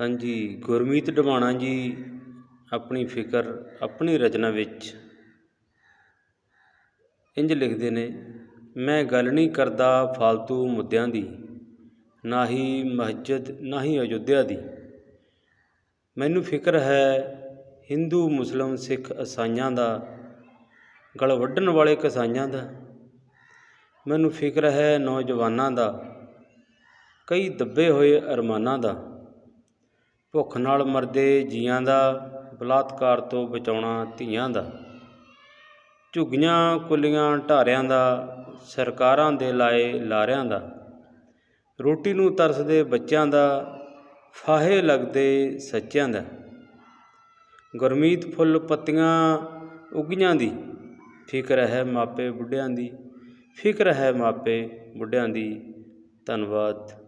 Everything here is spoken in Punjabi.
ਹਾਂਜੀ, ਗੁਰਮੀਤ ਡਮਾਣਾ ਜੀ, ਆਪਣੀ ਫਿਕਰ, ਆਪਣੀ ਰਚਨਾ ਵਿੱਚ ਇੰਜ ਲਿਖਦੇ ਨੇ, ਮੈਂ ਗੱਲ ਨਹੀਂ ਕਰਦਾ ਫालतू ਮੁੱਦਿਆਂ ਦੀ, ਨਾ ਹੀ ਮਸਜਿਦ, ਨਾ ਹੀ ਅਯੁੱਧਿਆ ਦੀ। ਮੈਨੂੰ ਫਿਕਰ ਹੈ ਹਿੰਦੂ, ਮੁਸਲਮ, ਸਿੱਖ ਈਸਾਈਆਂ ਦਾ, ਗਲ ਵੱਢਣ ਵਾਲੇ ਕਸਾਈਆਂ ਦਾ। ਮੈਨੂੰ ਫਿਕਰ ਹੈ ਨੌਜਵਾਨਾਂ ਦਾ, ਕਈ ਦੱਬੇ ਹੋਏ ਅਰਮਾਨਾਂ ਦਾ। ਭੁੱਖ ਨਾਲ ਮਰਦੇ ਜੀਆਂ ਦਾ, ਬਲਾਤਕਾਰ ਤੋਂ ਬਚਾਉਣਾ ਧੀਆਂ ਦਾ। ਝੁੱਗੀਆਂ ਕੁੱਲੀਆਂ ਢਾਰਿਆਂ ਦਾ, ਸਰਕਾਰਾਂ ਦੇ ਲਾਏ ਲਾਰਿਆਂ ਦਾ। ਰੋਟੀ ਨੂੰ ਤਰਸਦੇ ਬੱਚਿਆਂ ਦਾ, ਫਾਹੇ ਲੱਗਦੇ ਸੱਚਿਆਂ ਦਾ। ਗੁਰਮੀਤ ਫੁੱਲ ਪੱਤੀਆਂ ਉਗੀਆਂ ਦੀ, ਫਿਕਰ ਹੈ ਮਾਪੇ ਬੁੱਢਿਆਂ ਦੀ, ਫਿਕਰ ਹੈ ਮਾਪੇ ਬੁੱਢਿਆਂ ਦੀ। ਧੰਨਵਾਦ।